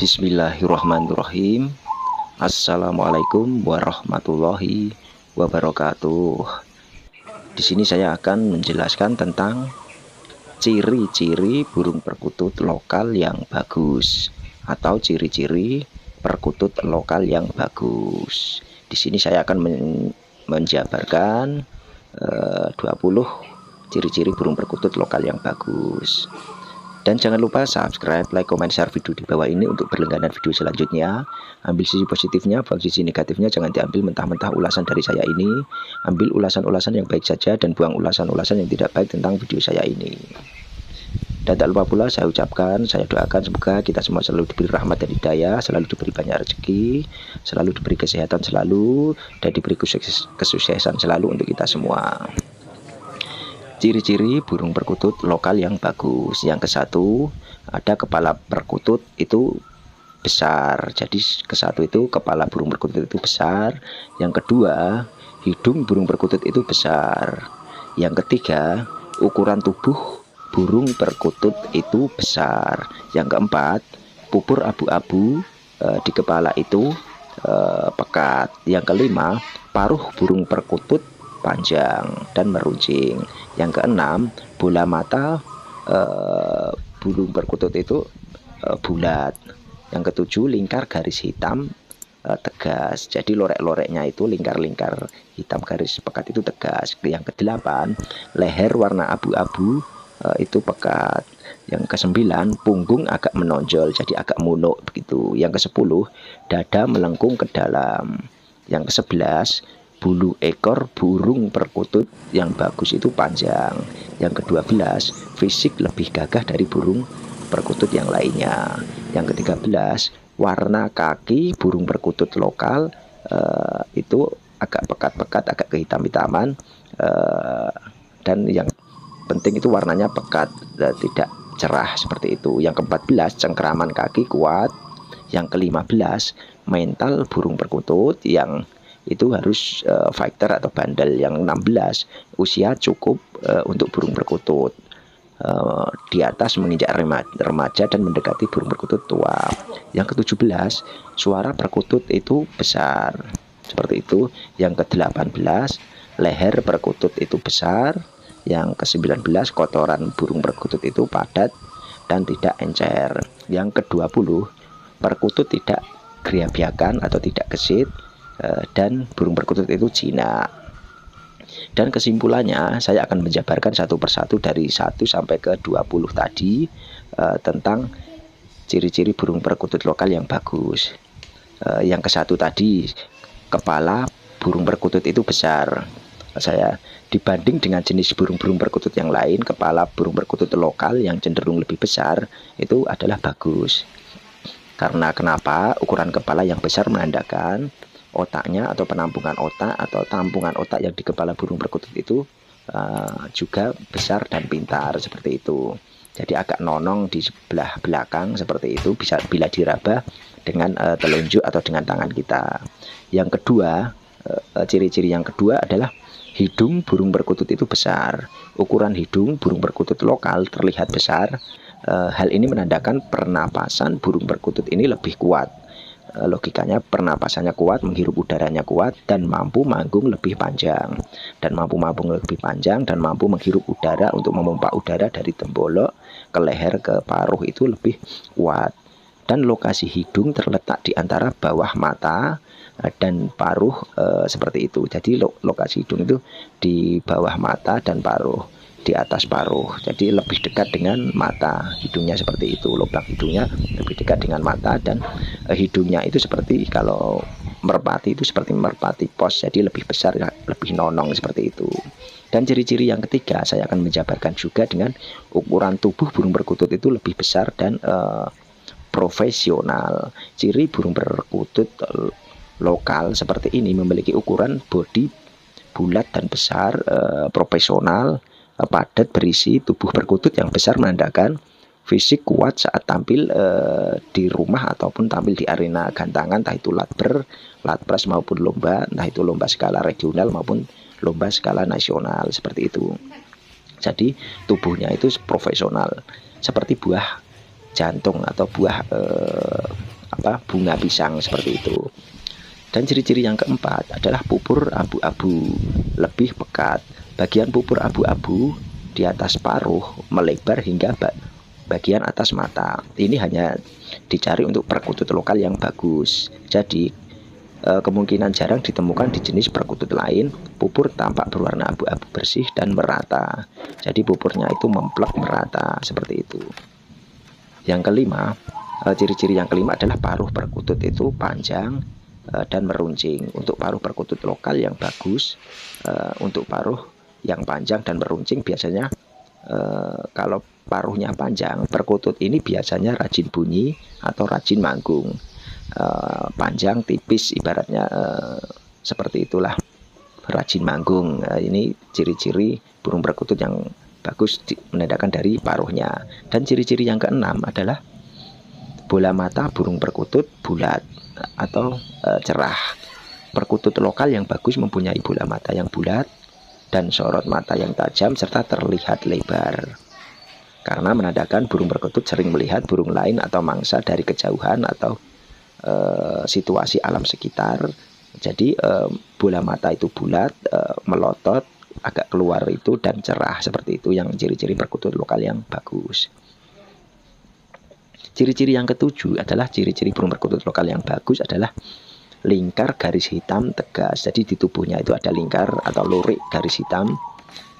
Bismillahirrahmanirrahim Assalamualaikum warahmatullahi wabarakatuh Di sini saya akan menjelaskan tentang ciri-ciri burung perkutut lokal yang bagus atau ciri-ciri perkutut lokal yang bagus. Di sini saya akan men menjabarkan eh, 20 ciri-ciri burung perkutut lokal yang bagus. Dan jangan lupa subscribe, like, comment, share video di bawah ini untuk berlangganan video selanjutnya. Ambil sisi positifnya, buang sisi negatifnya jangan diambil mentah-mentah ulasan dari saya ini. Ambil ulasan-ulasan yang baik saja dan buang ulasan-ulasan yang tidak baik tentang video saya ini. Dan tak lupa pula saya ucapkan, saya doakan semoga kita semua selalu diberi rahmat dan hidayah, selalu diberi banyak rezeki, selalu diberi kesehatan selalu, dan diberi kesuksesan selalu untuk kita semua. Ciri-ciri burung perkutut lokal yang bagus. Yang ke satu ada kepala perkutut itu besar. Jadi ke satu itu kepala burung perkutut itu besar. Yang kedua, hidung burung perkutut itu besar. Yang ketiga, ukuran tubuh burung perkutut itu besar. Yang keempat, pupur abu-abu e, di kepala itu e, pekat. Yang kelima, paruh burung perkutut panjang dan meruncing. Yang keenam, bola mata uh, burung perkutut itu uh, bulat. Yang ketujuh, lingkar garis hitam uh, tegas. Jadi lorek-loreknya itu lingkar-lingkar hitam garis pekat itu tegas. Yang kedelapan, leher warna abu-abu uh, itu pekat. Yang kesembilan, punggung agak menonjol, jadi agak munuk begitu. Yang kesepuluh, dada melengkung ke dalam. Yang kesebelas, bulu ekor burung perkutut yang bagus itu panjang. Yang kedua belas, fisik lebih gagah dari burung perkutut yang lainnya. Yang ketiga belas, warna kaki burung perkutut lokal uh, itu agak pekat-pekat, agak kehitam-hitaman uh, dan yang penting itu warnanya pekat, uh, tidak cerah seperti itu. Yang keempat belas, cengkeraman kaki kuat. Yang kelima belas, mental burung perkutut yang itu harus uh, fighter atau bandel yang 16 usia cukup uh, untuk burung perkutut uh, di atas menginjak remaja dan mendekati burung perkutut tua. Yang ke-17 suara perkutut itu besar. Seperti itu. Yang ke-18 leher perkutut itu besar. Yang ke-19 kotoran burung perkutut itu padat dan tidak encer. Yang ke-20 perkutut tidak geriabiakan atau tidak gesit. Eh, dan burung perkutut itu Cina. Dan kesimpulannya saya akan menjabarkan satu persatu dari 1 sampai ke 20 tadi uh, tentang ciri-ciri burung perkutut lokal yang bagus. Uh, yang ke satu tadi kepala burung perkutut itu besar. Saya dibanding dengan jenis burung-burung perkutut yang lain, kepala burung perkutut lokal yang cenderung lebih besar itu adalah bagus. Karena kenapa? Ukuran kepala yang besar menandakan otaknya atau penampungan otak atau tampungan otak yang di kepala burung perkutut itu uh, juga besar dan pintar seperti itu. Jadi agak nonong di sebelah belakang seperti itu bisa bila diraba dengan uh, telunjuk atau dengan tangan kita. Yang kedua, uh, ciri-ciri yang kedua adalah hidung burung perkutut itu besar. Ukuran hidung burung perkutut lokal terlihat besar. Uh, hal ini menandakan pernapasan burung perkutut ini lebih kuat Eh, logikanya pernapasannya kuat, menghirup udaranya kuat dan mampu manggung lebih panjang. Dan mampu manggung lebih panjang dan mampu menghirup udara untuk memompa udara dari tembolok ke leher ke paruh itu lebih kuat. Dan lokasi hidung terletak di antara bawah mata eh, dan paruh e, seperti itu. Jadi lo, lokasi hidung itu di bawah mata dan paruh di atas paruh. Jadi lebih dekat dengan mata hidungnya seperti itu. Lubang hidungnya lebih dekat dengan mata dan uh, hidungnya itu seperti kalau merpati itu seperti merpati pos. Jadi lebih besar lebih nonong seperti itu. Dan ciri-ciri yang ketiga saya akan menjabarkan juga dengan ukuran tubuh burung perkutut itu lebih besar dan uh, profesional. Ciri burung perkutut lokal seperti ini memiliki ukuran body bulat dan besar uh, profesional padat berisi tubuh perkutut yang besar menandakan fisik kuat saat tampil e, di rumah ataupun tampil di arena gantangan entah itu latber, latpres maupun lomba entah itu lomba skala regional maupun lomba skala nasional seperti itu. Jadi tubuhnya itu profesional seperti buah jantung atau buah e, apa bunga pisang seperti itu. Dan ciri-ciri yang keempat adalah pupur abu-abu lebih pekat. Bagian pupur abu-abu di atas paruh melebar hingga bagian atas mata. Ini hanya dicari untuk perkutut lokal yang bagus. Jadi eh, kemungkinan jarang ditemukan di jenis perkutut lain. Pupur tampak berwarna abu-abu bersih dan merata. Jadi pupurnya itu memplek merata seperti itu. Yang kelima, eh, ciri-ciri yang kelima adalah paruh perkutut itu panjang dan meruncing. Untuk paruh perkutut lokal yang bagus, uh, untuk paruh yang panjang dan meruncing biasanya uh, kalau paruhnya panjang, perkutut ini biasanya rajin bunyi atau rajin manggung. Panjang, tipis, ibaratnya seperti itulah rajin manggung. Ini ciri-ciri burung perkutut yang bagus menandakan dari paruhnya. Dan ciri-ciri yang keenam adalah bola mata burung perkutut bulat atau e, cerah. Perkutut lokal yang bagus mempunyai bola mata yang bulat dan sorot mata yang tajam serta terlihat lebar. Karena menandakan burung perkutut sering melihat burung lain atau mangsa dari kejauhan atau e, situasi alam sekitar. Jadi e, bola mata itu bulat, e, melotot, agak keluar itu dan cerah seperti itu yang ciri-ciri perkutut lokal yang bagus. Ciri-ciri yang ketujuh adalah ciri-ciri burung perkutut lokal yang bagus adalah lingkar garis hitam tegas. Jadi di tubuhnya itu ada lingkar atau lurik garis hitam.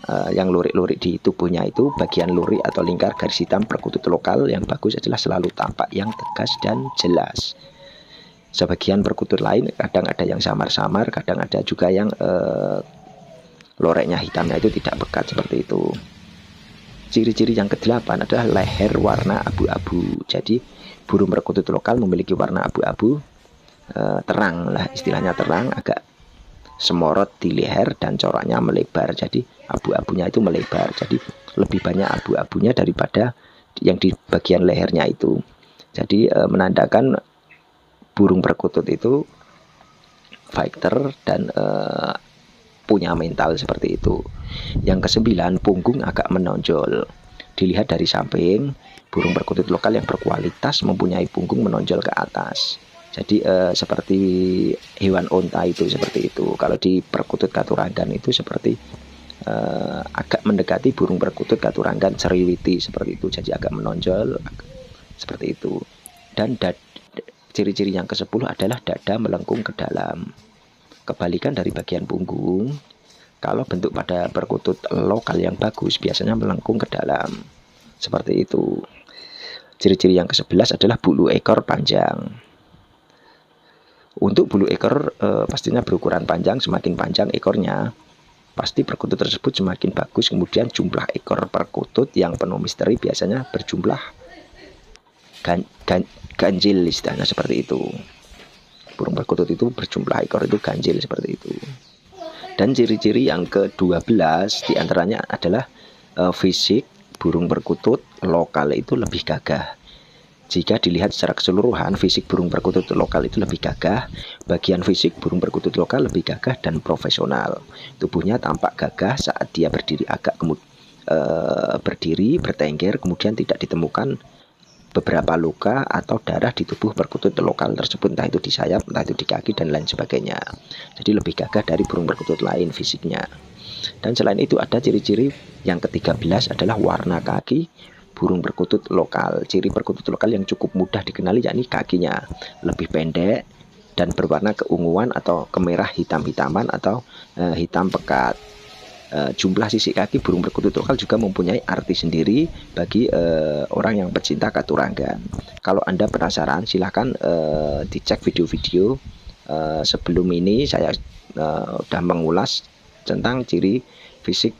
Uh, yang lurik-lurik di tubuhnya itu bagian lurik atau lingkar garis hitam perkutut lokal yang bagus adalah selalu tampak yang tegas dan jelas. Sebagian perkutut lain kadang ada yang samar-samar, kadang ada juga yang uh, loreknya hitamnya itu tidak pekat seperti itu. Ciri-ciri yang kedelapan adalah leher warna abu-abu. Jadi burung perkutut lokal memiliki warna abu-abu e, terang lah istilahnya terang agak semorot di leher dan coraknya melebar. Jadi abu-abunya itu melebar. Jadi lebih banyak abu-abunya daripada yang di bagian lehernya itu. Jadi e, menandakan burung perkutut itu fighter dan e, punya mental seperti itu. Yang kesembilan, punggung agak menonjol. Dilihat dari samping, burung perkutut lokal yang berkualitas mempunyai punggung menonjol ke atas. Jadi eh, seperti hewan onta itu seperti itu. Kalau di perkutut katurangan itu seperti eh, agak mendekati burung perkutut katurangan ceriwiti seperti itu. Jadi agak menonjol seperti itu. Dan ciri-ciri yang ke-10 adalah dada melengkung ke dalam. Kebalikan dari bagian punggung, kalau bentuk pada perkutut lokal yang bagus biasanya melengkung ke dalam. Seperti itu. Ciri-ciri yang ke-11 adalah bulu ekor panjang. Untuk bulu ekor e, pastinya berukuran panjang, semakin panjang ekornya, pasti perkutut tersebut semakin bagus. Kemudian jumlah ekor perkutut yang penuh misteri biasanya berjumlah gan, gan, ganjil istilahnya seperti itu burung perkutut itu berjumlah ekor itu ganjil seperti itu. Dan ciri-ciri yang ke-12 di antaranya adalah e, fisik burung perkutut lokal itu lebih gagah. Jika dilihat secara keseluruhan, fisik burung perkutut lokal itu lebih gagah. Bagian fisik burung perkutut lokal lebih gagah dan profesional. Tubuhnya tampak gagah saat dia berdiri agak kemud, e, berdiri, bertengger, kemudian tidak ditemukan beberapa luka atau darah di tubuh perkutut lokal tersebut entah itu di sayap, entah itu di kaki dan lain sebagainya. Jadi lebih gagah dari burung perkutut lain fisiknya. Dan selain itu ada ciri-ciri yang ke-13 adalah warna kaki burung perkutut lokal. Ciri perkutut lokal yang cukup mudah dikenali yakni kakinya lebih pendek dan berwarna keunguan atau kemerah hitam-hitaman atau e, hitam pekat. Uh, jumlah sisik kaki burung perkutut lokal juga mempunyai arti sendiri bagi uh, orang yang pecinta katurangan. Kalau Anda penasaran, silahkan uh, dicek video-video uh, sebelum ini saya uh, sudah mengulas tentang ciri fisik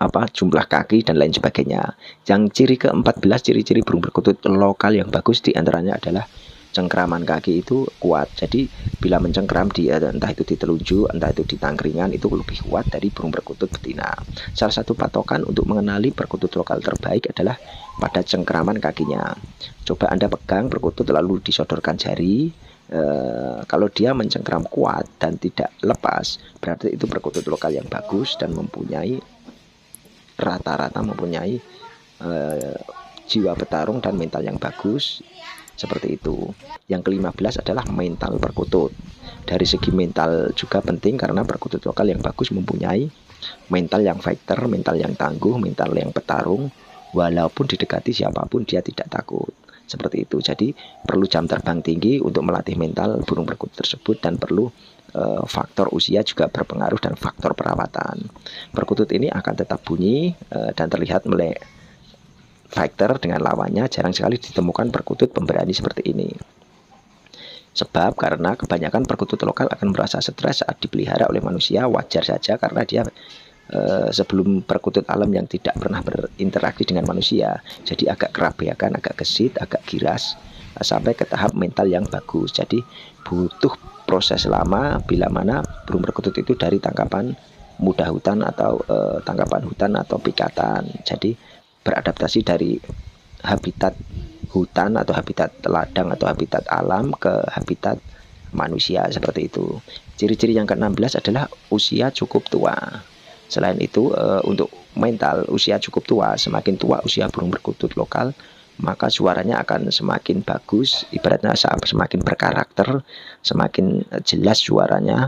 apa jumlah kaki dan lain sebagainya. Yang ciri ke-14 ciri-ciri burung perkutut lokal yang bagus di antaranya adalah cengkraman kaki itu kuat. Jadi bila mencengkram di entah itu di telunjuk, entah itu di tangkringan itu lebih kuat dari burung perkutut betina. Salah satu patokan untuk mengenali perkutut lokal terbaik adalah pada cengkraman kakinya. Coba Anda pegang perkutut lalu disodorkan jari. E, kalau dia mencengkram kuat dan tidak lepas, berarti itu perkutut lokal yang bagus dan mempunyai rata-rata mempunyai e, jiwa petarung dan mental yang bagus seperti itu. Yang ke-15 adalah mental perkutut dari segi mental juga penting karena perkutut lokal yang bagus mempunyai mental yang fighter mental yang tangguh mental yang petarung. Walaupun didekati siapa pun dia tidak takut. Seperti itu. Jadi perlu jam terbang tinggi untuk melatih mental burung perkutut tersebut dan perlu uh, faktor usia juga berpengaruh dan faktor perawatan. Perkutut ini akan tetap bunyi uh, dan terlihat melek fighter dengan lawannya jarang sekali ditemukan perkutut pemberani seperti ini. Sebab karena kebanyakan perkutut lokal akan merasa stres saat dipelihara oleh manusia wajar saja karena dia Eh, sebelum perkutut alam yang tidak pernah berinteraksi dengan manusia jadi agak kerabakan agak gesit agak giras sampai ke tahap mental yang bagus. Jadi butuh proses lama bila mana burung perkutut itu dari tangkapan mudah hutan atau uh, tangkapan hutan atau pikatan. Jadi beradaptasi dari habitat hutan atau habitat ladang atau habitat alam ke habitat manusia seperti itu ciri-ciri yang ke-16 adalah usia cukup tua Selain itu uh, untuk mental usia cukup tua, semakin tua usia burung perkutut lokal, maka suaranya akan semakin bagus, ibaratnya semakin berkarakter, semakin jelas suaranya.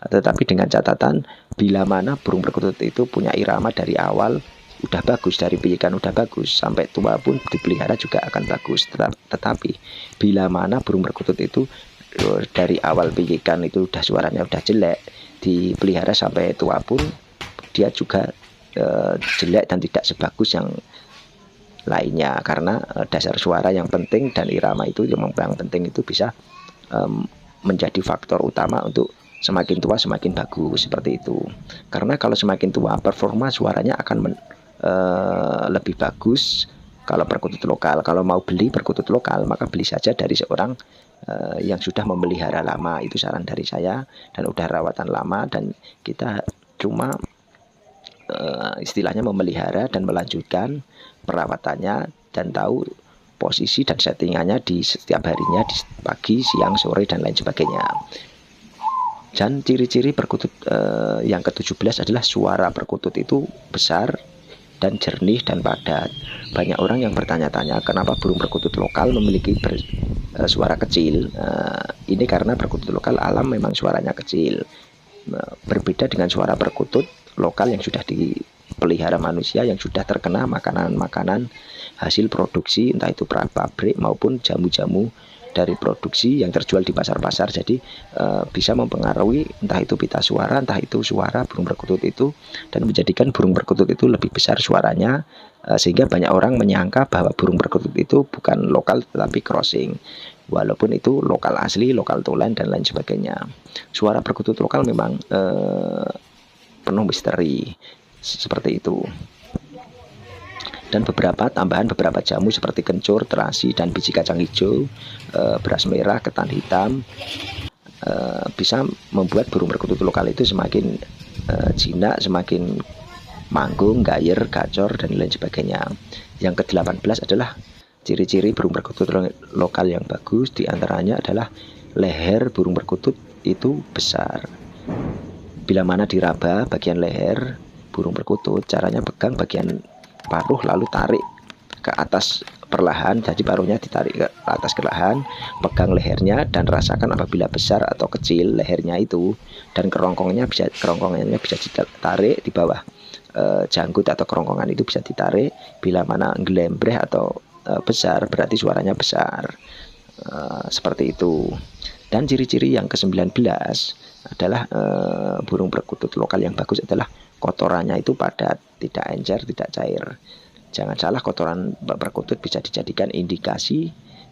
Tetapi dengan catatan bila mana burung perkutut itu punya irama dari awal udah bagus dari pijikan udah bagus. Sampai tua pun dipelihara juga akan bagus. Tetapi bila mana burung perkutut itu eh, dari awal pijikan itu udah suaranya udah jelek dipelihara sampai tua pun dia juga uh, jelek dan tidak sebagus yang lainnya. Karena uh, dasar suara yang penting dan irama itu yang yang penting itu bisa um, menjadi faktor utama untuk semakin tua semakin bagus seperti itu. Karena kalau semakin tua performa suaranya akan uh, lebih bagus kalau perkutut lokal. Kalau mau beli perkutut lokal maka beli saja dari seorang uh, yang sudah memelihara lama. Itu saran dari saya. Dan udah rawatan lama dan kita cuma uh, istilahnya memelihara dan melanjutkan perawatannya dan tahu posisi dan settingannya di setiap harinya di pagi, siang, sore dan lain sebagainya. Dan ciri-ciri perkutut uh, yang ke-17 adalah suara perkutut itu besar dan jernih dan padat. Banyak orang yang bertanya-tanya kenapa burung perkutut lokal memiliki ber, uh, suara kecil. Uh, ini karena perkutut lokal alam memang suaranya kecil. Uh, berbeda dengan suara perkutut lokal yang sudah dipelihara manusia yang sudah terkena makanan-makanan hasil produksi entah itu pabrik maupun jamu-jamu dari produksi yang terjual di pasar-pasar. Jadi e, bisa mempengaruhi entah itu pita suara entah itu suara burung perkutut itu dan menjadikan burung perkutut itu lebih besar suaranya e, sehingga banyak orang menyangka bahwa burung perkutut itu bukan lokal tetapi crossing. Walaupun itu lokal asli lokal tulen dan lain sebagainya. Suara perkutut lokal memang e, penuh misteri. Seperti itu dan beberapa tambahan beberapa jamu seperti kencur, terasi, dan biji kacang hijau, e, beras merah, ketan hitam e, bisa membuat burung perkutut lokal itu semakin e, jinak, semakin manggung, gayer, gacor, dan lain sebagainya. Yang ke-18 adalah ciri-ciri burung perkutut lokal yang bagus, di antaranya adalah leher burung perkutut itu besar. Bila mana diraba bagian leher burung perkutut, caranya pegang bagian paruh lalu tarik ke atas perlahan jadi paruhnya ditarik ke atas perlahan pegang lehernya dan rasakan apabila besar atau kecil lehernya itu dan kerongkongnya bisa kerongkongannya bisa ditarik di bawah e, janggut atau kerongkongan itu bisa ditarik. Bila mana gelembreh atau e, besar berarti suaranya besar. E, seperti itu. Dan ciri-ciri yang ke-19 adalah e, burung perkutut lokal yang bagus adalah kotorannya itu padat, tidak encer, tidak cair. Jangan salah kotoran perkutut bisa dijadikan indikasi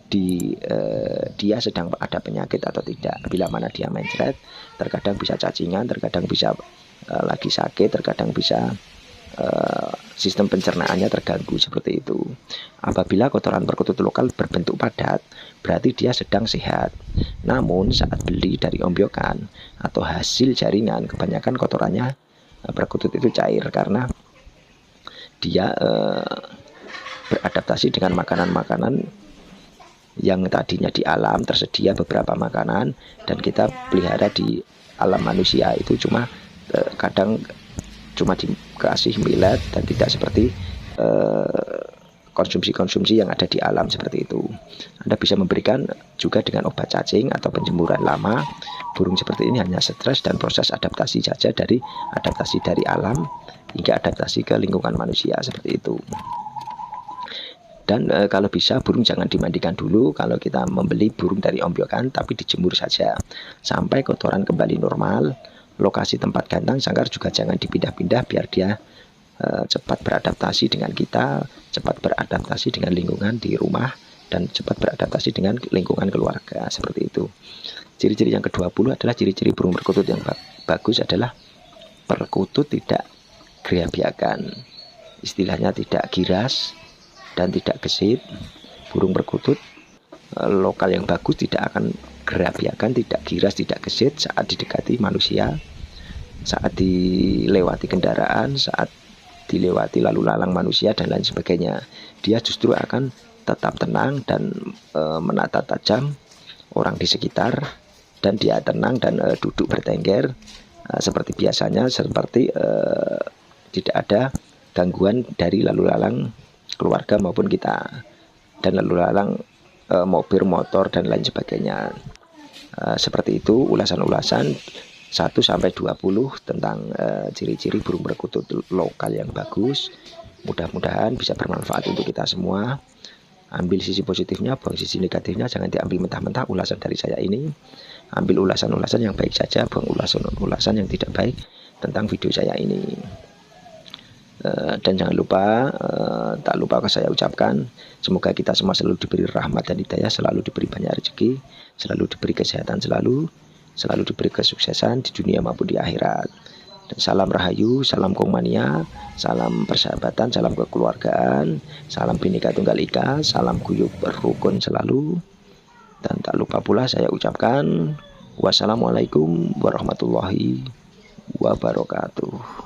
di e, dia sedang ada penyakit atau tidak. Bila mana dia mencret, terkadang bisa cacingan, terkadang bisa e, lagi sakit, terkadang bisa Eh, sistem pencernaannya terganggu seperti itu. Apabila kotoran perkutut lokal berbentuk padat, berarti dia sedang sehat. Namun saat beli dari ombyokan atau hasil jaringan, kebanyakan kotorannya perkutut itu cair karena dia uh, beradaptasi dengan makanan-makanan yang tadinya di alam tersedia beberapa makanan dan kita pelihara di alam manusia. Itu cuma uh, kadang cuma dikasih millet dan tidak seperti uh, konsumsi-konsumsi yang ada di alam seperti itu. Anda bisa memberikan juga dengan obat cacing atau penjemuran lama. Burung seperti ini hanya stres dan proses adaptasi saja dari adaptasi dari alam hingga adaptasi ke lingkungan manusia seperti itu. Dan e, kalau bisa burung jangan dimandikan dulu kalau kita membeli burung dari ombyokan tapi dijemur saja sampai kotoran kembali normal. Lokasi tempat kandang sangkar juga jangan dipindah-pindah biar dia cepat beradaptasi dengan kita, cepat beradaptasi dengan lingkungan di rumah, dan cepat beradaptasi dengan lingkungan keluarga seperti itu. Ciri-ciri yang ke-20 adalah ciri-ciri burung perkutut yang bagus adalah perkutut tidak gerabiakan. Istilahnya tidak giras dan tidak gesit. Burung perkutut eh, lokal yang bagus tidak akan gerabiakan, tidak giras, tidak gesit saat didekati manusia, saat dilewati kendaraan, saat dilewati lalu lalang manusia dan lain sebagainya. Dia justru akan tetap tenang dan e, menata tajam orang di sekitar dan dia tenang dan e, duduk bertengger e, seperti biasanya seperti e, tidak ada gangguan dari lalu lalang keluarga maupun kita dan lalu lalang e, mobil motor dan lain sebagainya. E, seperti itu ulasan-ulasan 1 sampai 20 tentang eh, ciri-ciri uh, burung perkutut lokal yang bagus. Mudah-mudahan bisa bermanfaat untuk kita semua. Ambil sisi positifnya, buang sisi negatifnya, jangan diambil mentah-mentah ulasan dari saya ini. Ambil ulasan-ulasan yang baik saja, buang ulasan-ulasan yang tidak baik tentang video saya ini. Uh, dan jangan lupa, uh, tak lupa saya ucapkan, semoga kita semua selalu diberi rahmat dan hidayah, selalu diberi banyak rezeki, selalu diberi kesehatan selalu, selalu diberi kesuksesan di dunia maupun di akhirat. Dan salam rahayu, salam kongmania, salam persahabatan, salam kekeluargaan, salam binika tunggal ika, salam guyup berrukun selalu. Dan tak lupa pula saya ucapkan wassalamualaikum warahmatullahi wabarakatuh.